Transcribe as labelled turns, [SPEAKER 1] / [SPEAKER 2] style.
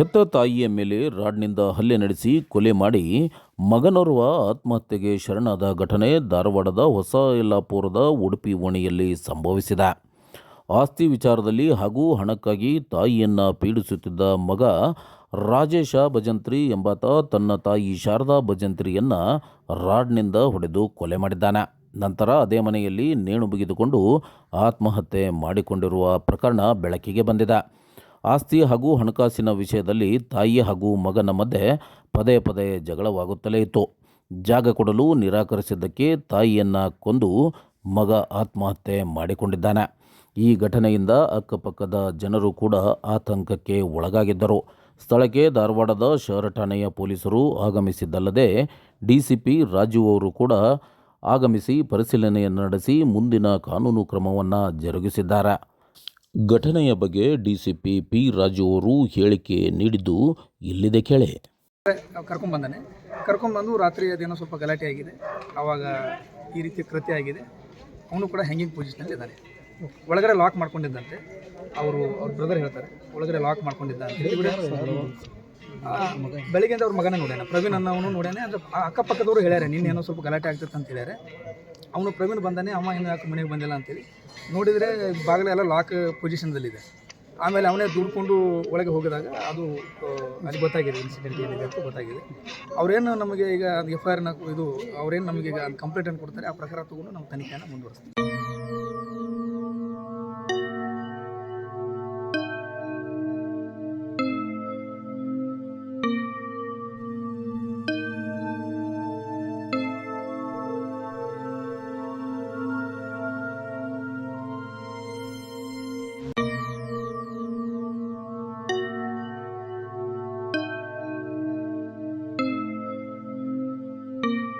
[SPEAKER 1] ಹೆತ್ತ ತಾಯಿಯ ಮೇಲೆ ರಾಡ್ನಿಂದ ಹಲ್ಲೆ ನಡೆಸಿ ಕೊಲೆ ಮಾಡಿ ಮಗನೋರ್ವ ಆತ್ಮಹತ್ಯೆಗೆ ಶರಣಾದ ಘಟನೆ ಧಾರವಾಡದ ಹೊಸ ಯಲ್ಲಾಪುರದ ಉಡುಪಿ ಓಣಿಯಲ್ಲಿ ಸಂಭವಿಸಿದೆ. ಆಸ್ತಿ ವಿಚಾರದಲ್ಲಿ ಹಾಗೂ ಹಣಕ್ಕಾಗಿ ತಾಯಿಯನ್ನು ಪೀಡಿಸುತ್ತಿದ್ದ ಮಗ ರಾಜೇಶ ಭಜಂತ್ರಿ ಎಂಬಾತ ತನ್ನ ತಾಯಿ ಶಾರದಾ ಭಜಂತ್ರಿಯನ್ನು ರಾಡ್ನಿಂದ ಹೊಡೆದು ಕೊಲೆ ಮಾಡಿದ್ದಾನೆ. ನಂತರ ಅದೇ ಮನೆಯಲ್ಲಿ ನೇಣು ಬಿಗಿದುಕೊಂಡು ಆತ್ಮಹತ್ಯೆ ಮಾಡಿಕೊಂಡಿರುವ ಪ್ರಕರಣ ಬೆಳಕಿಗೆ ಬಂದಿದೆ. ಆಸ್ತಿ ಹಾಗೂ ಹಣಕಾಸಿನ ವಿಷಯದಲ್ಲಿ ತಾಯಿ ಹಾಗೂ ಮಗನ ಮಧ್ಯೆ ಪದೇ ಪದೇ ಜಗಳವಾಗುತ್ತಲೇ ಇತ್ತು. ಜಾಗ ಕೊಡಲು ನಿರಾಕರಿಸಿದ್ದಕ್ಕೆ ತಾಯಿಯನ್ನು ಕೊಂದು ಮಗ ಆತ್ಮಹತ್ಯೆ ಮಾಡಿಕೊಂಡಿದ್ದಾನೆ. ಈ ಘಟನೆಯಿಂದ ಅಕ್ಕಪಕ್ಕದ ಜನರು ಕೂಡ ಆತಂಕಕ್ಕೆ ಒಳಗಾಗಿದ್ದರು. ಸ್ಥಳಕ್ಕೆ ಧಾರವಾಡದ ಶಹರ ಠಾಣೆಯ ಪೊಲೀಸರು ಆಗಮಿಸಿದ್ದಲ್ಲದೆ ಡಿಸಿಪಿ ರಾಜು ಅವರು ಕೂಡ ಆಗಮಿಸಿ ಪರಿಶೀಲನೆಯನ್ನು ನಡೆಸಿ ಮುಂದಿನ ಕಾನೂನು ಕ್ರಮವನ್ನು ಜರುಗಿಸಿದ್ದಾರೆ. ಘಟನೆಯ ಬಗ್ಗೆ ಡಿಸಿಪಿ ಪಿ ರಾಜು ಅವರು ಹೇಳಿಕೆ ನೀಡಿದ್ದು ಇಲ್ಲಿದೆ ಕೇಳಿ.
[SPEAKER 2] ಕರ್ಕೊಂಬಂದಾನೆ ಕರ್ಕೊಂಬಂದು ರಾತ್ರಿ ಅದೇನೋ ಸ್ವಲ್ಪ ಗಲಾಟೆ ಆಗಿದೆ. ಆವಾಗ ಈ ರೀತಿ ಕೃತ್ಯ ಆಗಿದೆ. ಅವನು ಕೂಡ ಹ್ಯಾಂಗಿಂಗ್ ಪೊಸಿಷನಲ್ಲಿ ಇದ್ದಾನೆ. ಒಳಗಡೆ ಲಾಕ್ ಮಾಡ್ಕೊಂಡಿದ್ದಂತೆ. ಅವರು ಅವ್ರ ಬ್ರದರ್ ಹೇಳ್ತಾರೆ ಒಳಗಡೆ ಲಾಕ್ ಮಾಡ್ಕೊಂಡಿದ್ದ ಬೆಳಿಗ್ಗೆ ಅವ್ರ ಮಗನೇ ನೋಡ್ಯಾನ. ಪ್ರವೀಣ್ ಅನ್ನೋನು ನೋಡ್ಯಾನೆ. ಅಂದ್ರೆ ಅಕ್ಕಪಕ್ಕದವರು ಹೇಳ್ಯಾರೆ ನಿನ್ನೇನೋ ಏನೋ ಸ್ವಲ್ಪ ಗಲಾಟೆ ಆಗ್ತಿತ್ತು ಅಂತ ಹೇಳ್ಯಾರೆ. ಅವನು ಪ್ರವೀಣ್ ಬಂದಾನೆ, ಅಮ್ಮ ಇನ್ನೂ ಯಾಕೆ ಮನೆಗೆ ಬಂದಿಲ್ಲ ಅಂತೇಳಿ. ನೋಡಿದರೆ ಬಾಗಿಲೆಲ್ಲ ಲಾಕ್ ಪೊಸಿಷನ್ದಲ್ಲಿದೆ ಆಮೇಲೆ ಅವನೇ ದುಡ್ಕೊಂಡು ಒಳಗೆ ಹೋಗಿದಾಗ ಅದು ಅಲ್ಲಿ ಗೊತ್ತಾಗಿದೆ ಇನ್ಸಿಡೆಂಟ್ ಏನಿದೆ ಅಂತ ಗೊತ್ತಾಗಿದೆ. ಅವರೇನು ನಮಗೆ ಈಗ ಅದು ಎಫ್ ಐ ಆರ್ನ ಇದು, ಅವ್ರೇನು ನಮಗೆ ಈಗ ಕಂಪ್ಲೇಂಟನ್ನು ಕೊಡ್ತಾರೆ, ಆ ಪ್ರಕಾರ ತಗೊಂಡು ನಾವು ತನಿಖೆಯನ್ನು ಮುಂದುವರಿಸ್ತೀವಿ. Thank you.